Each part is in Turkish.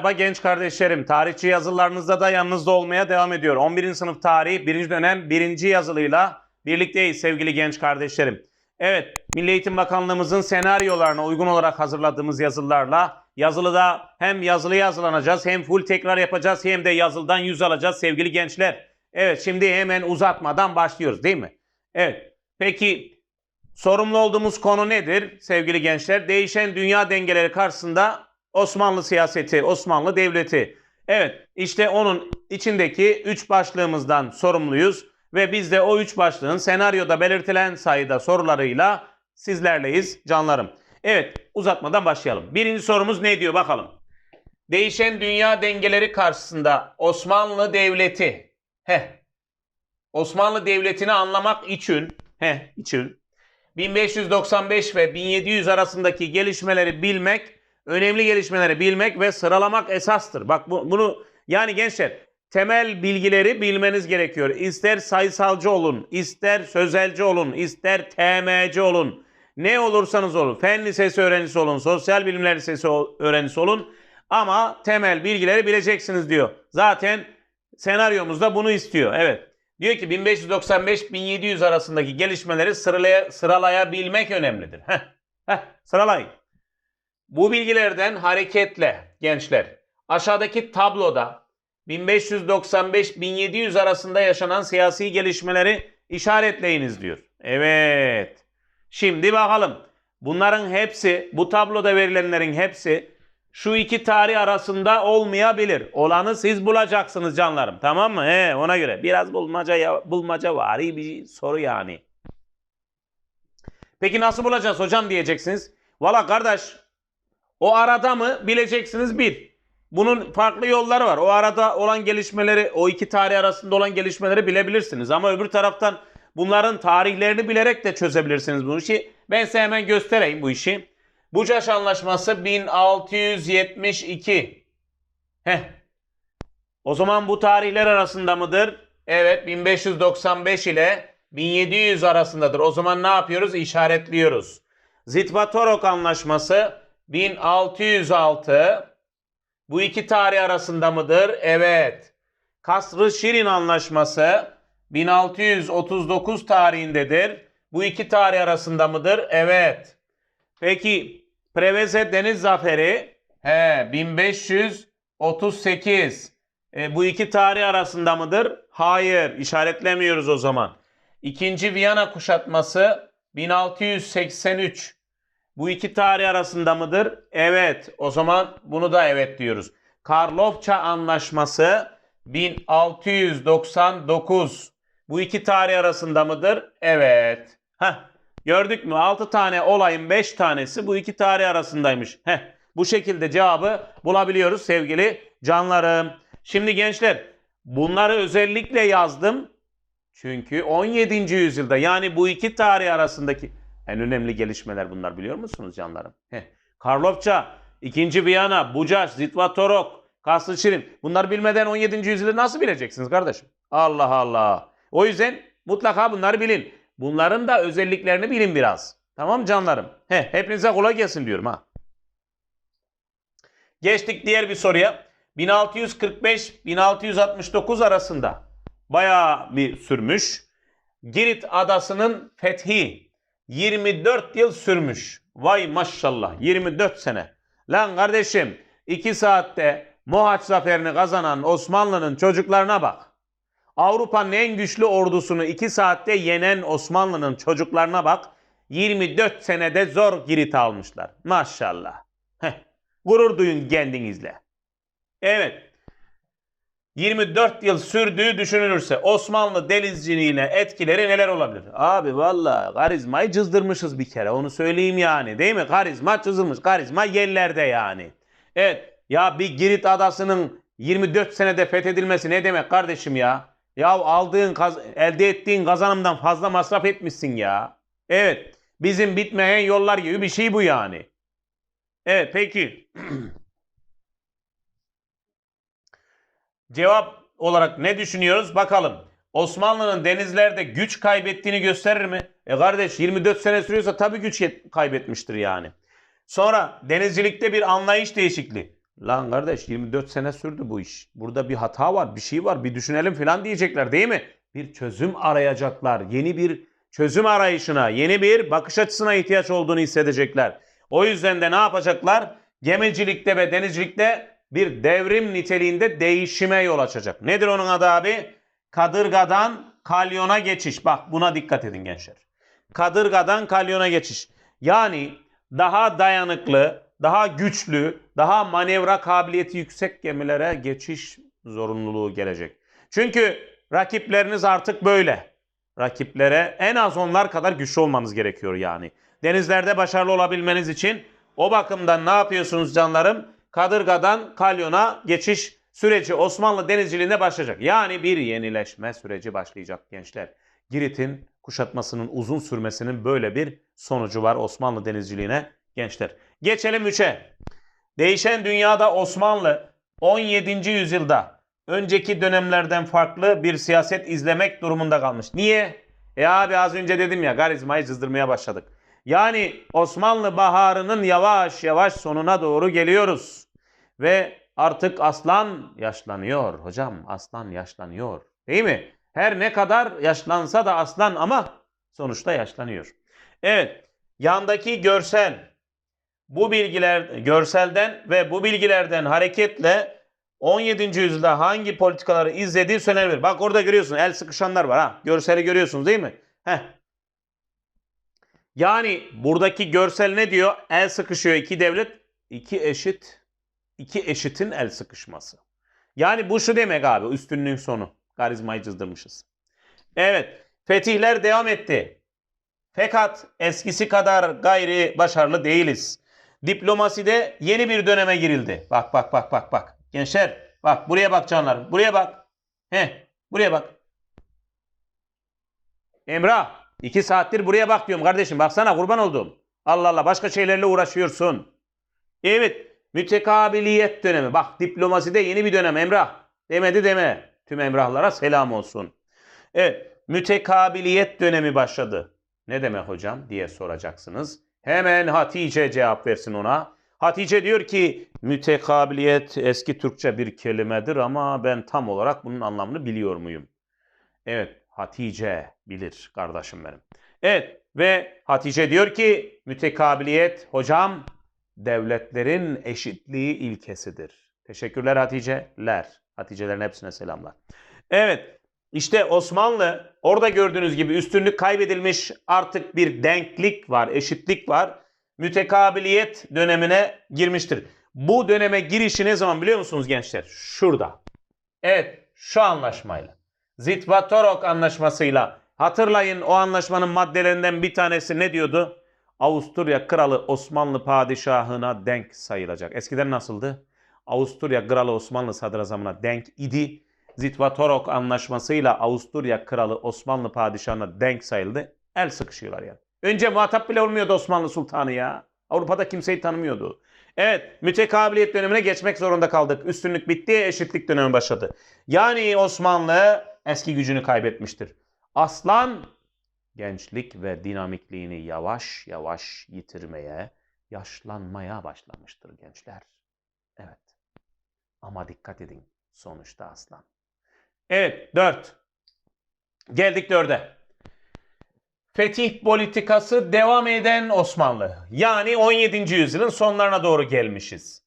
Merhaba genç kardeşlerim. Tarihçi yazılarınızda da yanınızda olmaya devam ediyor. 11. sınıf tarih 1. dönem 1. yazılıyla birlikteyiz sevgili genç kardeşlerim. Evet, Milli Eğitim Bakanlığımızın senaryolarına uygun olarak hazırladığımız yazılarla yazılıda hem yazılı yazılanacağız hem full tekrar yapacağız hem de yazıldan yüz alacağız sevgili gençler. Evet, şimdi hemen uzatmadan başlıyoruz değil mi? Evet, peki sorumlu olduğumuz konu nedir sevgili gençler? Değişen dünya dengeleri karşısında Osmanlı siyaseti, Osmanlı devleti. Evet, işte onun içindeki üç başlığımızdan sorumluyuz ve biz de o üç başlığın senaryoda belirtilen sayıda sorularıyla sizlerleyiz canlarım. Evet, uzatmadan başlayalım. Birinci sorumuz ne diyor bakalım. Değişen dünya dengeleri karşısında Osmanlı Devleti, heh, Osmanlı Devleti'ni anlamak için, heh, için 1595 ve 1700 arasındaki gelişmeleri bilmek, önemli gelişmeleri bilmek ve sıralamak esastır. Bak bu, bunu yani gençler temel bilgileri bilmeniz gerekiyor. İster sayısalcı olun, ister sözelci olun, ister TMC olun. Ne olursanız olun. Fen lisesi öğrencisi olun, sosyal bilimler lisesi öğrencisi olun. Ama temel bilgileri bileceksiniz diyor. Zaten senaryomuzda bunu istiyor. Evet. Diyor ki 1595-1700 arasındaki gelişmeleri sıralaya, sıralayabilmek önemlidir. Heh, heh, sıralayın. Bu bilgilerden hareketle gençler aşağıdaki tabloda 1595-1700 arasında yaşanan siyasi gelişmeleri işaretleyiniz diyor. Evet. Şimdi bakalım. Bunların hepsi, bu tabloda verilenlerin hepsi şu iki tarih arasında olmayabilir. Olanı siz bulacaksınız canlarım. Tamam mı? He, ona göre. Biraz bulmaca bulmaca vari bir soru yani. Peki nasıl bulacağız hocam diyeceksiniz. Valla kardeş o arada mı bileceksiniz bir. Bunun farklı yolları var. O arada olan gelişmeleri, o iki tarih arasında olan gelişmeleri bilebilirsiniz. Ama öbür taraftan bunların tarihlerini bilerek de çözebilirsiniz bu işi. Ben size hemen göstereyim bu işi. Bucaş Anlaşması 1672. Heh. O zaman bu tarihler arasında mıdır? Evet 1595 ile 1700 arasındadır. O zaman ne yapıyoruz? İşaretliyoruz. Zitvatorok Anlaşması 1606. Bu iki tarih arasında mıdır? Evet. Kasr-ı Şirin Anlaşması 1639 tarihindedir. Bu iki tarih arasında mıdır? Evet. Peki Preveze Deniz Zaferi he 1538. E, bu iki tarih arasında mıdır? Hayır, işaretlemiyoruz o zaman. İkinci Viyana kuşatması 1683. Bu iki tarih arasında mıdır? Evet. O zaman bunu da evet diyoruz. Karlofça Anlaşması 1699. Bu iki tarih arasında mıdır? Evet. Heh. Gördük mü? 6 tane olayın 5 tanesi bu iki tarih arasındaymış. Heh. Bu şekilde cevabı bulabiliyoruz sevgili canlarım. Şimdi gençler bunları özellikle yazdım. Çünkü 17. yüzyılda yani bu iki tarih arasındaki en önemli gelişmeler bunlar biliyor musunuz canlarım? Heh. Karlofça, 2. Viyana, Bucaş, Zitvatorok, Kasr Şirin. Bunları bilmeden 17. yüzyılı nasıl bileceksiniz kardeşim? Allah Allah. O yüzden mutlaka bunları bilin. Bunların da özelliklerini bilin biraz. Tamam canlarım? Heh, hepinize kolay gelsin diyorum ha. Geçtik diğer bir soruya. 1645-1669 arasında bayağı bir sürmüş. Girit adasının fethi 24 yıl sürmüş. Vay maşallah 24 sene. Lan kardeşim 2 saatte Mohaç zaferini kazanan Osmanlı'nın çocuklarına bak. Avrupa'nın en güçlü ordusunu 2 saatte yenen Osmanlı'nın çocuklarına bak. 24 senede zor Girit almışlar. Maşallah. Heh. Gurur duyun kendinizle. Evet. 24 yıl sürdüğü düşünülürse Osmanlı denizciliğine etkileri neler olabilir? Abi valla karizmayı cızdırmışız bir kere onu söyleyeyim yani değil mi? Karizma çözülmüş. Karizma yerlerde yani. Evet ya bir Girit adasının 24 senede fethedilmesi ne demek kardeşim ya? Ya aldığın elde ettiğin kazanımdan fazla masraf etmişsin ya. Evet bizim bitmeyen yollar gibi bir şey bu yani. Evet peki. Cevap olarak ne düşünüyoruz? Bakalım. Osmanlı'nın denizlerde güç kaybettiğini gösterir mi? E kardeş 24 sene sürüyorsa tabii güç kaybetmiştir yani. Sonra denizcilikte bir anlayış değişikliği. Lan kardeş 24 sene sürdü bu iş. Burada bir hata var, bir şey var, bir düşünelim falan diyecekler değil mi? Bir çözüm arayacaklar. Yeni bir çözüm arayışına, yeni bir bakış açısına ihtiyaç olduğunu hissedecekler. O yüzden de ne yapacaklar? Gemicilikte ve denizcilikte bir devrim niteliğinde değişime yol açacak. Nedir onun adı abi? Kadırgadan kalyona geçiş. Bak buna dikkat edin gençler. Kadırgadan kalyona geçiş. Yani daha dayanıklı, daha güçlü, daha manevra kabiliyeti yüksek gemilere geçiş zorunluluğu gelecek. Çünkü rakipleriniz artık böyle. Rakiplere en az onlar kadar güçlü olmanız gerekiyor yani. Denizlerde başarılı olabilmeniz için o bakımdan ne yapıyorsunuz canlarım? Kadırgadan kalyona geçiş süreci Osmanlı denizciliğinde başlayacak. Yani bir yenileşme süreci başlayacak gençler. Girit'in kuşatmasının uzun sürmesinin böyle bir sonucu var Osmanlı denizciliğine gençler. Geçelim 3'e. Değişen dünyada Osmanlı 17. yüzyılda önceki dönemlerden farklı bir siyaset izlemek durumunda kalmış. Niye? E abi az önce dedim ya garizmayı cızdırmaya başladık. Yani Osmanlı baharının yavaş yavaş sonuna doğru geliyoruz. Ve artık aslan yaşlanıyor hocam. Aslan yaşlanıyor. Değil mi? Her ne kadar yaşlansa da aslan ama sonuçta yaşlanıyor. Evet. Yandaki görsel bu bilgiler görselden ve bu bilgilerden hareketle 17. yüzyılda hangi politikaları izlediği söylenebilir. Bak orada görüyorsun el sıkışanlar var ha. Görseli görüyorsunuz değil mi? Heh. Yani buradaki görsel ne diyor? El sıkışıyor iki devlet, iki eşit, iki eşitin el sıkışması. Yani bu şu demek abi üstünlüğün sonu. Karizmayı cızdırmışız. Evet fetihler devam etti. Fakat eskisi kadar gayri başarılı değiliz. Diplomaside yeni bir döneme girildi. Bak bak bak bak bak. Gençler bak buraya bak canlarım. Buraya bak. He buraya bak. Emrah iki saattir buraya bak diyorum kardeşim. Baksana kurban oldum. Allah Allah başka şeylerle uğraşıyorsun. Evet mütekabiliyet dönemi. Bak diplomaside yeni bir dönem Emrah. Demedi deme. Tüm Emrahlara selam olsun. Evet mütekabiliyet dönemi başladı. Ne demek hocam diye soracaksınız. Hemen Hatice cevap versin ona. Hatice diyor ki mütekabiliyet eski Türkçe bir kelimedir ama ben tam olarak bunun anlamını biliyor muyum? Evet Hatice bilir kardeşim benim. Evet ve Hatice diyor ki mütekabiliyet hocam devletlerin eşitliği ilkesidir. Teşekkürler Hatice'ler. Haticelerin hepsine selamlar. Evet işte Osmanlı orada gördüğünüz gibi üstünlük kaybedilmiş artık bir denklik var, eşitlik var. Mütekabiliyet dönemine girmiştir. Bu döneme girişi ne zaman biliyor musunuz gençler? Şurada. Evet şu anlaşmayla. Zitvatorok anlaşmasıyla. Hatırlayın o anlaşmanın maddelerinden bir tanesi ne diyordu? Avusturya kralı Osmanlı padişahına denk sayılacak. Eskiden nasıldı? Avusturya kralı Osmanlı sadrazamına denk idi. Zitvatorok anlaşmasıyla Avusturya kralı Osmanlı padişahına denk sayıldı. El sıkışıyorlar yani. Önce muhatap bile olmuyordu Osmanlı sultanı ya. Avrupa'da kimseyi tanımıyordu. Evet mütekabiliyet dönemine geçmek zorunda kaldık. Üstünlük bitti eşitlik dönemi başladı. Yani Osmanlı eski gücünü kaybetmiştir. Aslan gençlik ve dinamikliğini yavaş yavaş yitirmeye, yaşlanmaya başlamıştır gençler. Evet. Ama dikkat edin sonuçta aslan. Evet 4. Geldik 4'e. Fetih politikası devam eden Osmanlı. Yani 17. yüzyılın sonlarına doğru gelmişiz.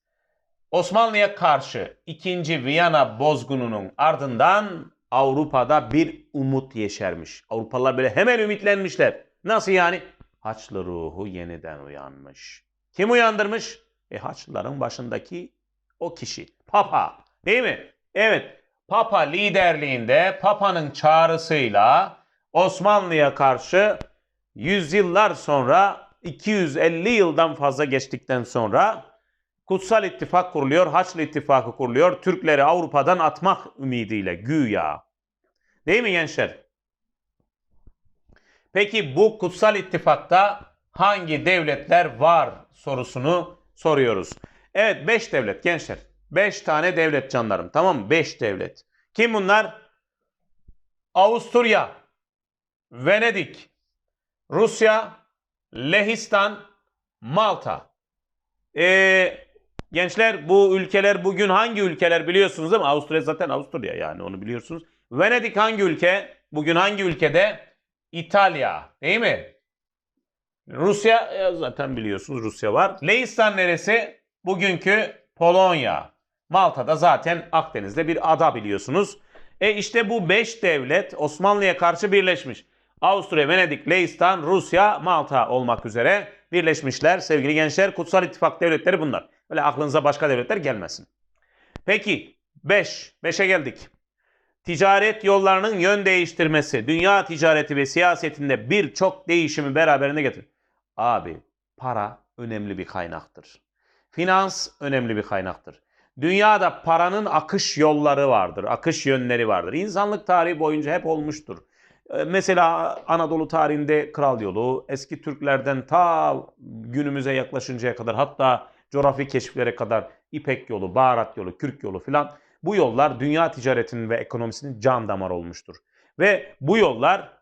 Osmanlı'ya karşı 2. Viyana bozgununun ardından Avrupa'da bir umut yeşermiş. Avrupalılar böyle hemen ümitlenmişler. Nasıl yani? Haçlı ruhu yeniden uyanmış. Kim uyandırmış? E Haçlıların başındaki o kişi. Papa. Değil mi? Evet. Papa liderliğinde Papa'nın çağrısıyla Osmanlı'ya karşı yüzyıllar sonra 250 yıldan fazla geçtikten sonra Kutsal İttifak kuruluyor, Haçlı İttifakı kuruluyor. Türkleri Avrupa'dan atmak ümidiyle güya. Değil mi gençler? Peki bu Kutsal İttifak'ta hangi devletler var sorusunu soruyoruz. Evet 5 devlet gençler. 5 tane devlet canlarım. Tamam mı? 5 devlet. Kim bunlar? Avusturya, Venedik, Rusya, Lehistan, Malta. Ee, Gençler bu ülkeler bugün hangi ülkeler biliyorsunuz mi? Avusturya zaten Avusturya yani onu biliyorsunuz. Venedik hangi ülke? Bugün hangi ülkede? İtalya değil mi? Rusya e, zaten biliyorsunuz Rusya var. Leistan neresi? Bugünkü Polonya. Malta'da zaten Akdeniz'de bir ada biliyorsunuz. E işte bu 5 devlet Osmanlı'ya karşı birleşmiş. Avusturya, Venedik, Leistan, Rusya, Malta olmak üzere birleşmişler. Sevgili gençler Kutsal İttifak devletleri bunlar. Öyle aklınıza başka devletler gelmesin. Peki 5. 5'e geldik. Ticaret yollarının yön değiştirmesi, dünya ticareti ve siyasetinde birçok değişimi beraberinde getirir. Abi para önemli bir kaynaktır. Finans önemli bir kaynaktır. Dünyada paranın akış yolları vardır, akış yönleri vardır. İnsanlık tarihi boyunca hep olmuştur. Ee, Mesela Anadolu tarihinde kral yolu, eski Türklerden ta günümüze yaklaşıncaya kadar hatta coğrafi keşiflere kadar İpek yolu, Baharat yolu, Kürk yolu filan bu yollar dünya ticaretinin ve ekonomisinin can damarı olmuştur. Ve bu yollar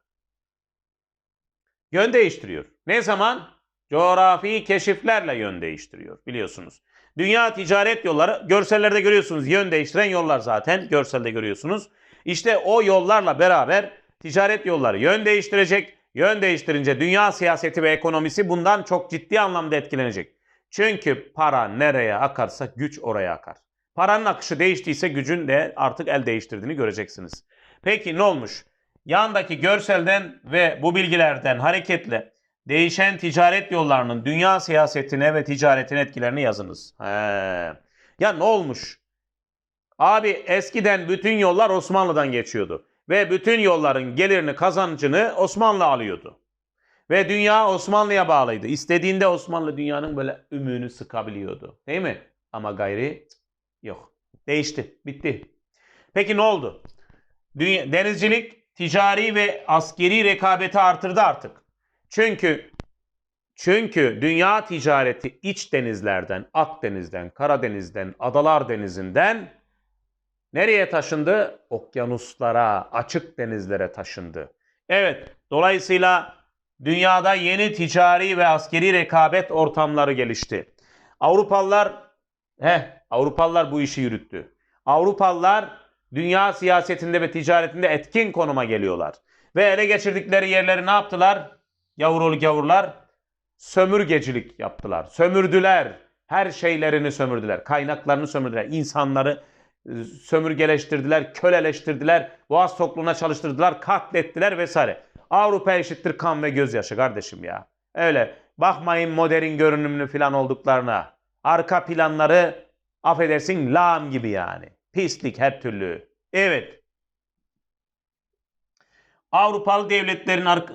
yön değiştiriyor. Ne zaman? Coğrafi keşiflerle yön değiştiriyor biliyorsunuz. Dünya ticaret yolları görsellerde görüyorsunuz yön değiştiren yollar zaten görselde görüyorsunuz. İşte o yollarla beraber ticaret yolları yön değiştirecek. Yön değiştirince dünya siyaseti ve ekonomisi bundan çok ciddi anlamda etkilenecek. Çünkü para nereye akarsa güç oraya akar. Paranın akışı değiştiyse gücün de artık el değiştirdiğini göreceksiniz. Peki ne olmuş? Yandaki görselden ve bu bilgilerden hareketle değişen ticaret yollarının dünya siyasetine ve ticaretine etkilerini yazınız. He. Ya ne olmuş? Abi eskiden bütün yollar Osmanlı'dan geçiyordu. Ve bütün yolların gelirini kazancını Osmanlı alıyordu. Ve dünya Osmanlı'ya bağlıydı. İstediğinde Osmanlı dünyanın böyle ümüğünü sıkabiliyordu. Değil mi? Ama gayri yok. Değişti. Bitti. Peki ne oldu? Dünya, denizcilik ticari ve askeri rekabeti artırdı artık. Çünkü çünkü dünya ticareti iç denizlerden, Akdeniz'den, Karadeniz'den, Adalar Denizi'nden nereye taşındı? Okyanuslara, açık denizlere taşındı. Evet, dolayısıyla dünyada yeni ticari ve askeri rekabet ortamları gelişti. Avrupalılar, he, Avrupalılar bu işi yürüttü. Avrupalılar dünya siyasetinde ve ticaretinde etkin konuma geliyorlar. Ve ele geçirdikleri yerleri ne yaptılar? Yavrulu gavurlar sömürgecilik yaptılar. Sömürdüler. Her şeylerini sömürdüler. Kaynaklarını sömürdüler. İnsanları e, sömürgeleştirdiler, köleleştirdiler, boğaz tokluğuna çalıştırdılar, katlettiler vesaire. Avrupa eşittir kan ve gözyaşı kardeşim ya. Öyle bakmayın modern görünümlü falan olduklarına. Arka planları affedersin lağım gibi yani. Pislik her türlü. Evet. Avrupalı devletlerin ar-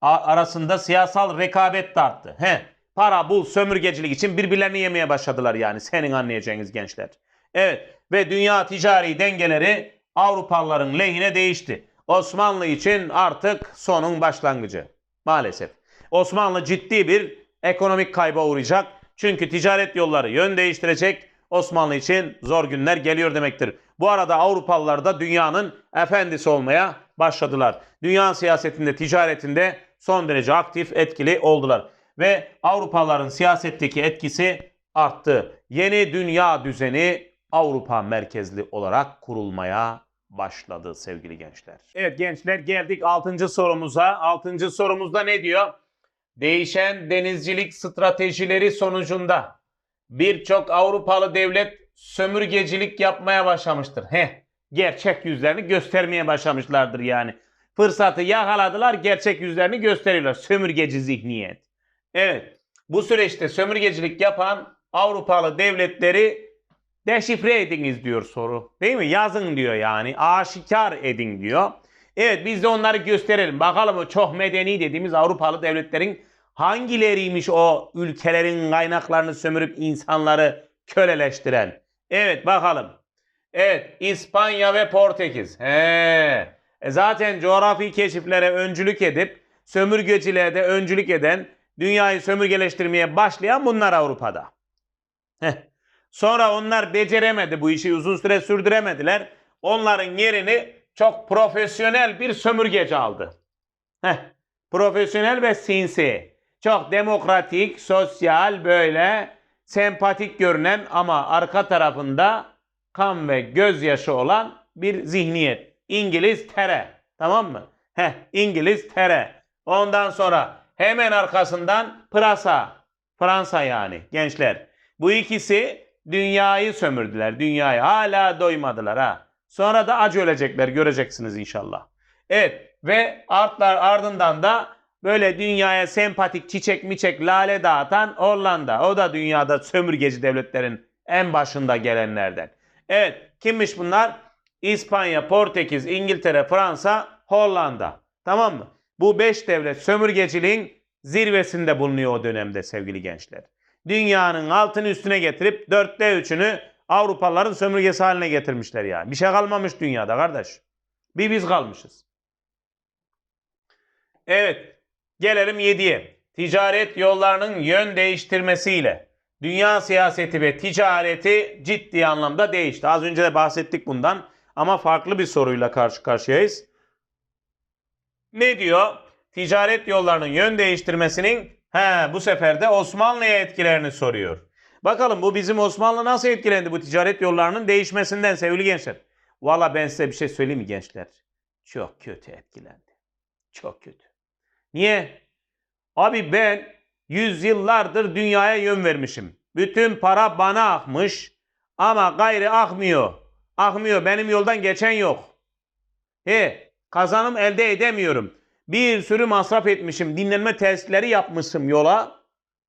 arasında siyasal rekabet de arttı. He, para, bul, sömürgecilik için birbirlerini yemeye başladılar yani. Senin anlayacağınız gençler. Evet ve dünya ticari dengeleri Avrupalıların lehine değişti. Osmanlı için artık sonun başlangıcı. Maalesef. Osmanlı ciddi bir ekonomik kayba uğrayacak. Çünkü ticaret yolları yön değiştirecek. Osmanlı için zor günler geliyor demektir. Bu arada Avrupalılar da dünyanın efendisi olmaya başladılar. Dünya siyasetinde, ticaretinde son derece aktif, etkili oldular. Ve Avrupalıların siyasetteki etkisi arttı. Yeni dünya düzeni Avrupa merkezli olarak kurulmaya başladı sevgili gençler. Evet gençler geldik 6. sorumuza. 6. sorumuzda ne diyor? Değişen denizcilik stratejileri sonucunda birçok Avrupalı devlet sömürgecilik yapmaya başlamıştır. Heh, gerçek yüzlerini göstermeye başlamışlardır yani. Fırsatı yakaladılar, gerçek yüzlerini gösteriyorlar. Sömürgeci zihniyet. Evet, bu süreçte sömürgecilik yapan Avrupalı devletleri deşifre ediniz diyor soru. Değil mi? Yazın diyor yani. Aşikar edin diyor. Evet biz de onları gösterelim. Bakalım o çok medeni dediğimiz Avrupalı devletlerin hangileriymiş o ülkelerin kaynaklarını sömürüp insanları köleleştiren. Evet bakalım. Evet İspanya ve Portekiz. He. E zaten coğrafi keşiflere öncülük edip sömürgeciliğe de öncülük eden dünyayı sömürgeleştirmeye başlayan bunlar Avrupa'da. Heh. Sonra onlar beceremedi bu işi uzun süre sürdüremediler. Onların yerini çok profesyonel bir sömürgeci aldı. Heh. Profesyonel ve sinsi. Çok demokratik, sosyal böyle sempatik görünen ama arka tarafında kan ve gözyaşı olan bir zihniyet. İngiliz tere. Tamam mı? Heh, İngiliz tere. Ondan sonra hemen arkasından pırasa. Fransa yani gençler. Bu ikisi dünyayı sömürdüler. Dünyayı hala doymadılar ha. Sonra da acı ölecekler göreceksiniz inşallah. Evet ve artlar ardından da böyle dünyaya sempatik çiçek miçek lale dağıtan Hollanda. O da dünyada sömürgeci devletlerin en başında gelenlerden. Evet kimmiş bunlar? İspanya, Portekiz, İngiltere, Fransa, Hollanda. Tamam mı? Bu beş devlet sömürgeciliğin zirvesinde bulunuyor o dönemde sevgili gençler. Dünyanın altını üstüne getirip dörtte üçünü Avrupalıların sömürgesi haline getirmişler ya. Bir şey kalmamış dünyada kardeş. Bir biz kalmışız. Evet. Gelelim 7'ye. Ticaret yollarının yön değiştirmesiyle dünya siyaseti ve ticareti ciddi anlamda değişti. Az önce de bahsettik bundan ama farklı bir soruyla karşı karşıyayız. Ne diyor? Ticaret yollarının yön değiştirmesinin he, bu sefer de Osmanlı'ya etkilerini soruyor. Bakalım bu bizim Osmanlı nasıl etkilendi bu ticaret yollarının değişmesinden sevgili gençler? Valla ben size bir şey söyleyeyim mi gençler? Çok kötü etkilendi. Çok kötü. Niye? Abi ben yüzyıllardır dünyaya yön vermişim. Bütün para bana akmış ama gayri akmıyor. Akmıyor. Benim yoldan geçen yok. He, kazanım elde edemiyorum. Bir sürü masraf etmişim. Dinlenme testleri yapmışım yola.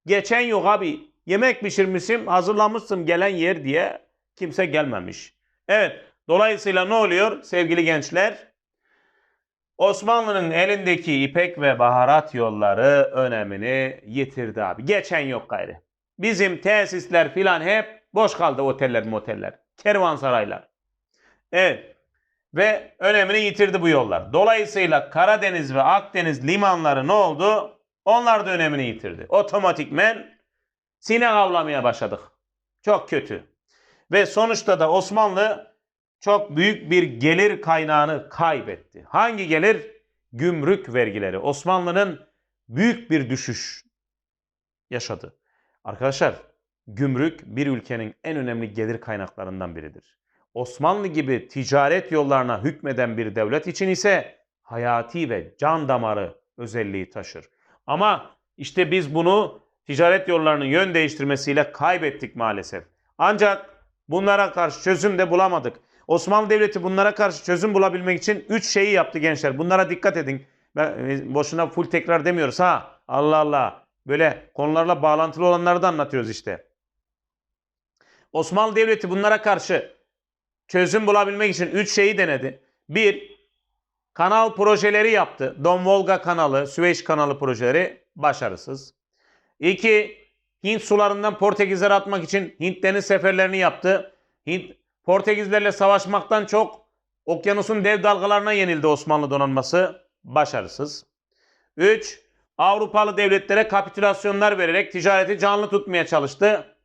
Geçen yok abi. Yemek pişirmişim, hazırlamışsın gelen yer diye kimse gelmemiş. Evet, dolayısıyla ne oluyor sevgili gençler? Osmanlı'nın elindeki ipek ve baharat yolları önemini yitirdi abi. Geçen yok gayrı. Bizim tesisler filan hep boş kaldı oteller moteller. Kervansaraylar. Evet. Ve önemini yitirdi bu yollar. Dolayısıyla Karadeniz ve Akdeniz limanları ne oldu? Onlar da önemini yitirdi. Otomatikmen sinek avlamaya başladık. Çok kötü. Ve sonuçta da Osmanlı çok büyük bir gelir kaynağını kaybetti. Hangi gelir? Gümrük vergileri. Osmanlı'nın büyük bir düşüş yaşadı. Arkadaşlar, gümrük bir ülkenin en önemli gelir kaynaklarından biridir. Osmanlı gibi ticaret yollarına hükmeden bir devlet için ise hayati ve can damarı özelliği taşır. Ama işte biz bunu ticaret yollarının yön değiştirmesiyle kaybettik maalesef. Ancak bunlara karşı çözüm de bulamadık. Osmanlı Devleti bunlara karşı çözüm bulabilmek için 3 şeyi yaptı gençler. Bunlara dikkat edin. Ben, e, boşuna full tekrar demiyoruz ha. Allah Allah. Böyle konularla bağlantılı olanları da anlatıyoruz işte. Osmanlı Devleti bunlara karşı çözüm bulabilmek için 3 şeyi denedi. 1. Kanal projeleri yaptı. Don Volga kanalı, Süveyş kanalı projeleri başarısız. 2. Hint sularından Portekizlere atmak için Hint deniz seferlerini yaptı. Hint Portekizlerle savaşmaktan çok okyanusun dev dalgalarına yenildi Osmanlı donanması. Başarısız. 3. Avrupalı devletlere kapitülasyonlar vererek ticareti canlı tutmaya çalıştı.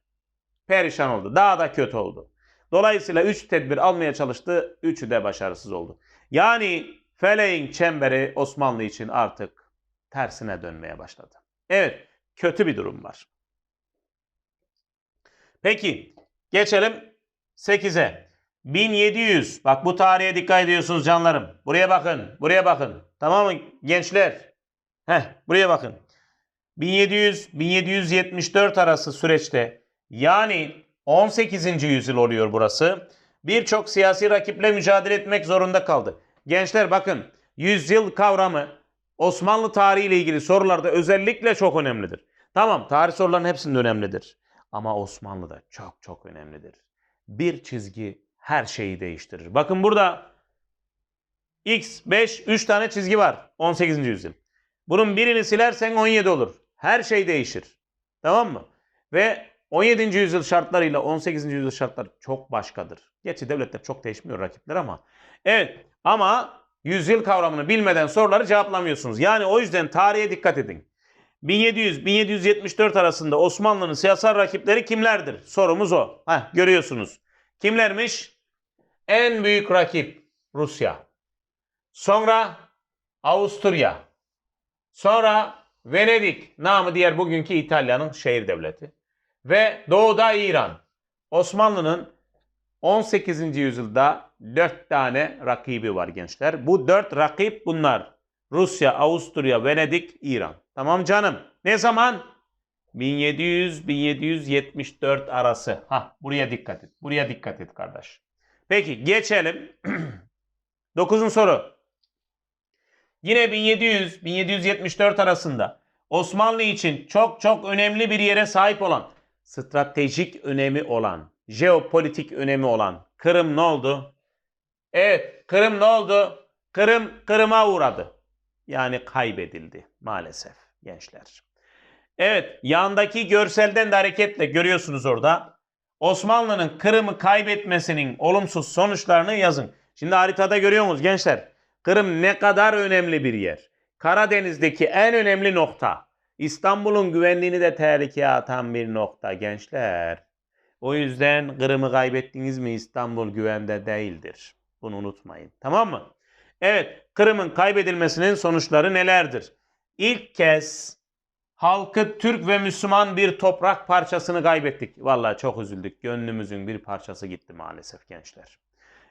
Perişan oldu. Daha da kötü oldu. Dolayısıyla 3 tedbir almaya çalıştı. Üçü de başarısız oldu. Yani feleğin çemberi Osmanlı için artık tersine dönmeye başladı. Evet, kötü bir durum var. Peki, geçelim 8'e. 1700. Bak bu tarihe dikkat ediyorsunuz canlarım. Buraya bakın. Buraya bakın. Tamam mı gençler? Heh, buraya bakın. 1700-1774 arası süreçte yani 18. yüzyıl oluyor burası. Birçok siyasi rakiple mücadele etmek zorunda kaldı. Gençler bakın yüzyıl kavramı Osmanlı tarihi ile ilgili sorularda özellikle çok önemlidir. Tamam tarih sorularının hepsinde önemlidir. Ama Osmanlı'da çok çok önemlidir. Bir çizgi her şeyi değiştirir. Bakın burada X, 5, 3 tane çizgi var 18. yüzyıl. Bunun birini silersen 17 olur. Her şey değişir. Tamam mı? Ve 17. yüzyıl şartlarıyla 18. yüzyıl şartları çok başkadır. Gerçi devletler çok değişmiyor rakipler ama. Evet ama yüzyıl kavramını bilmeden soruları cevaplamıyorsunuz. Yani o yüzden tarihe dikkat edin. 1700-1774 arasında Osmanlı'nın siyasal rakipleri kimlerdir? Sorumuz o. Heh, görüyorsunuz. Kimlermiş? En büyük rakip Rusya. Sonra Avusturya. Sonra Venedik, namı diğer bugünkü İtalya'nın şehir devleti. Ve doğuda İran. Osmanlı'nın 18. yüzyılda 4 tane rakibi var gençler. Bu 4 rakip bunlar. Rusya, Avusturya, Venedik, İran. Tamam canım. Ne zaman? 1700-1774 arası. Ha, buraya dikkat et. Buraya dikkat et kardeş. Peki geçelim. Dokuzun soru. Yine 1700-1774 arasında Osmanlı için çok çok önemli bir yere sahip olan, stratejik önemi olan, jeopolitik önemi olan Kırım ne oldu? Evet, Kırım ne oldu? Kırım Kırım'a uğradı. Yani kaybedildi maalesef gençler. Evet, yandaki görselden de hareketle görüyorsunuz orada. Osmanlı'nın Kırım'ı kaybetmesinin olumsuz sonuçlarını yazın. Şimdi haritada görüyor musunuz gençler? Kırım ne kadar önemli bir yer. Karadeniz'deki en önemli nokta. İstanbul'un güvenliğini de tehlikeye atan bir nokta gençler. O yüzden Kırım'ı kaybettiniz mi İstanbul güvende değildir. Bunu unutmayın. Tamam mı? Evet, Kırım'ın kaybedilmesinin sonuçları nelerdir? İlk kez halkı Türk ve Müslüman bir toprak parçasını kaybettik. Vallahi çok üzüldük. Gönlümüzün bir parçası gitti maalesef gençler.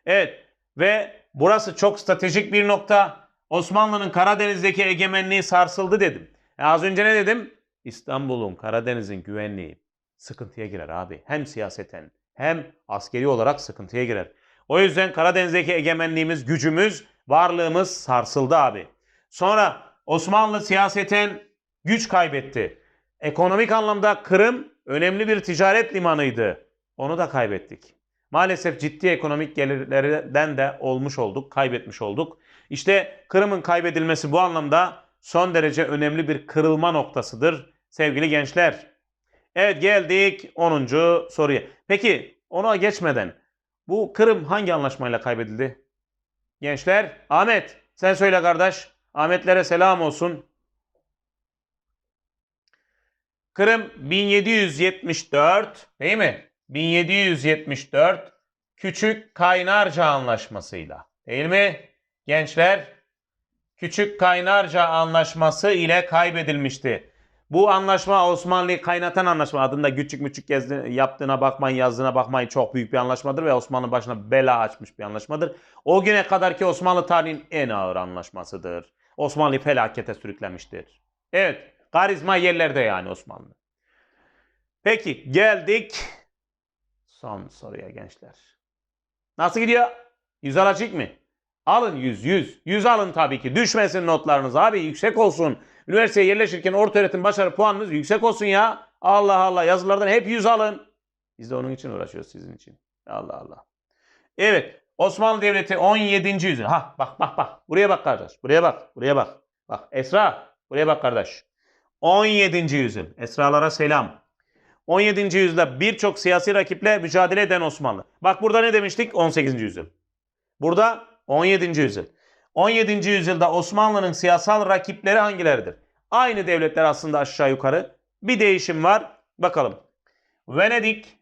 Evet ve burası çok stratejik bir nokta. Osmanlı'nın Karadeniz'deki egemenliği sarsıldı dedim. E az önce ne dedim? İstanbul'un, Karadeniz'in güvenliği sıkıntıya girer abi. Hem siyaseten hem askeri olarak sıkıntıya girer. O yüzden Karadeniz'deki egemenliğimiz, gücümüz, varlığımız sarsıldı abi. Sonra Osmanlı siyaseten güç kaybetti. Ekonomik anlamda Kırım önemli bir ticaret limanıydı. Onu da kaybettik. Maalesef ciddi ekonomik gelirlerden de olmuş olduk, kaybetmiş olduk. İşte Kırım'ın kaybedilmesi bu anlamda son derece önemli bir kırılma noktasıdır sevgili gençler. Evet geldik 10. soruya. Peki ona geçmeden bu Kırım hangi anlaşmayla kaybedildi? Gençler Ahmet sen söyle kardeş. Ahmetlere selam olsun. Kırım 1774 değil mi? 1774 Küçük Kaynarca Anlaşması'yla değil mi? Gençler Küçük Kaynarca Anlaşması ile kaybedilmişti. Bu anlaşma Osmanlı'yı kaynatan anlaşma adında küçük müçük gezdi, yaptığına bakmayın yazdığına bakmayın çok büyük bir anlaşmadır ve Osmanlı başına bela açmış bir anlaşmadır. O güne kadar ki Osmanlı tarihinin en ağır anlaşmasıdır. Osmanlı felakete sürüklemiştir. Evet karizma yerlerde yani Osmanlı. Peki geldik son soruya gençler. Nasıl gidiyor? Yüz alacak mı? Alın yüz, yüz. Yüz alın tabii ki. Düşmesin notlarınız abi yüksek olsun. Üniversiteye yerleşirken orta öğretim başarı puanınız yüksek olsun ya. Allah Allah yazılardan hep yüz alın. Biz de onun için uğraşıyoruz sizin için. Allah Allah. Evet Osmanlı Devleti 17. yüzyıl. Ha bak bak bak. Buraya bak kardeş. Buraya bak. Buraya bak. Bak Esra. Buraya bak kardeş. 17. yüzyıl. Esralara selam. 17. yüzyılda birçok siyasi rakiple mücadele eden Osmanlı. Bak burada ne demiştik? 18. yüzyıl. Burada 17. yüzyıl. 17. yüzyılda Osmanlı'nın siyasal rakipleri hangileridir? Aynı devletler aslında aşağı yukarı. Bir değişim var. Bakalım. Venedik,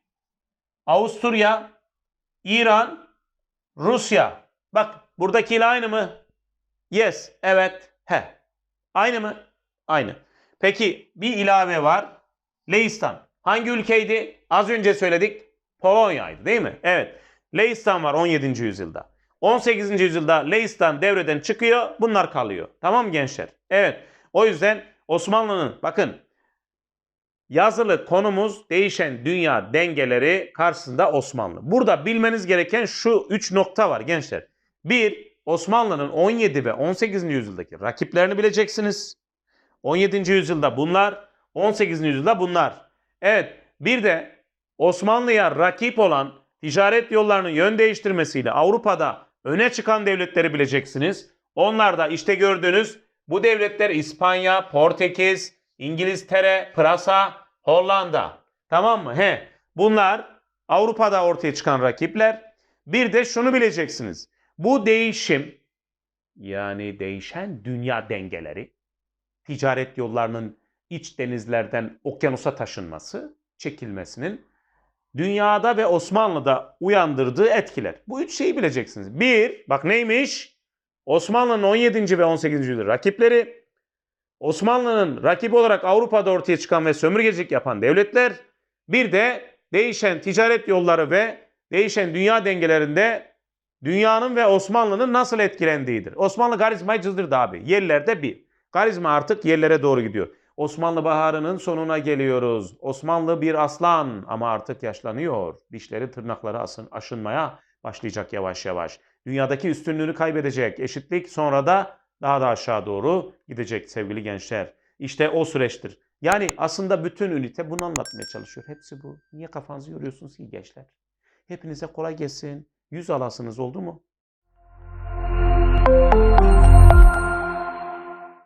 Avusturya, İran, Rusya. Bak buradakiyle aynı mı? Yes, evet, he. Aynı mı? Aynı. Peki bir ilave var. Leistan. Hangi ülkeydi? Az önce söyledik. Polonya'ydı değil mi? Evet. Leistan var 17. yüzyılda. 18. yüzyılda Leistan devreden çıkıyor. Bunlar kalıyor. Tamam gençler? Evet. O yüzden Osmanlı'nın bakın yazılı konumuz değişen dünya dengeleri karşısında Osmanlı. Burada bilmeniz gereken şu 3 nokta var gençler. 1. Osmanlı'nın 17 ve 18. yüzyıldaki rakiplerini bileceksiniz. 17. yüzyılda bunlar, 18. yüzyılda bunlar. Evet, bir de Osmanlı'ya rakip olan ticaret yollarının yön değiştirmesiyle Avrupa'da öne çıkan devletleri bileceksiniz. Onlar da işte gördüğünüz bu devletler İspanya, Portekiz, İngiltere, Pırasa, Hollanda. Tamam mı? He. Bunlar Avrupa'da ortaya çıkan rakipler. Bir de şunu bileceksiniz. Bu değişim yani değişen dünya dengeleri ticaret yollarının iç denizlerden okyanusa taşınması, çekilmesinin dünyada ve Osmanlı'da uyandırdığı etkiler. Bu üç şeyi bileceksiniz. Bir, bak neymiş? Osmanlı'nın 17. ve 18. yüzyıl rakipleri, Osmanlı'nın rakip olarak Avrupa'da ortaya çıkan ve sömürgecilik yapan devletler Bir de değişen ticaret yolları ve değişen dünya dengelerinde dünyanın ve Osmanlı'nın nasıl etkilendiğidir. Osmanlı karizmayı cızdırdı abi. Yerlerde bir. Karizma artık yerlere doğru gidiyor. Osmanlı baharının sonuna geliyoruz. Osmanlı bir aslan ama artık yaşlanıyor. Dişleri tırnakları asın, aşınmaya başlayacak yavaş yavaş. Dünyadaki üstünlüğünü kaybedecek. Eşitlik sonra da daha da aşağı doğru gidecek sevgili gençler. İşte o süreçtir. Yani aslında bütün ünite bunu anlatmaya çalışıyor. Hepsi bu. Niye kafanızı yoruyorsunuz ki gençler? Hepinize kolay gelsin. Yüz alasınız oldu mu?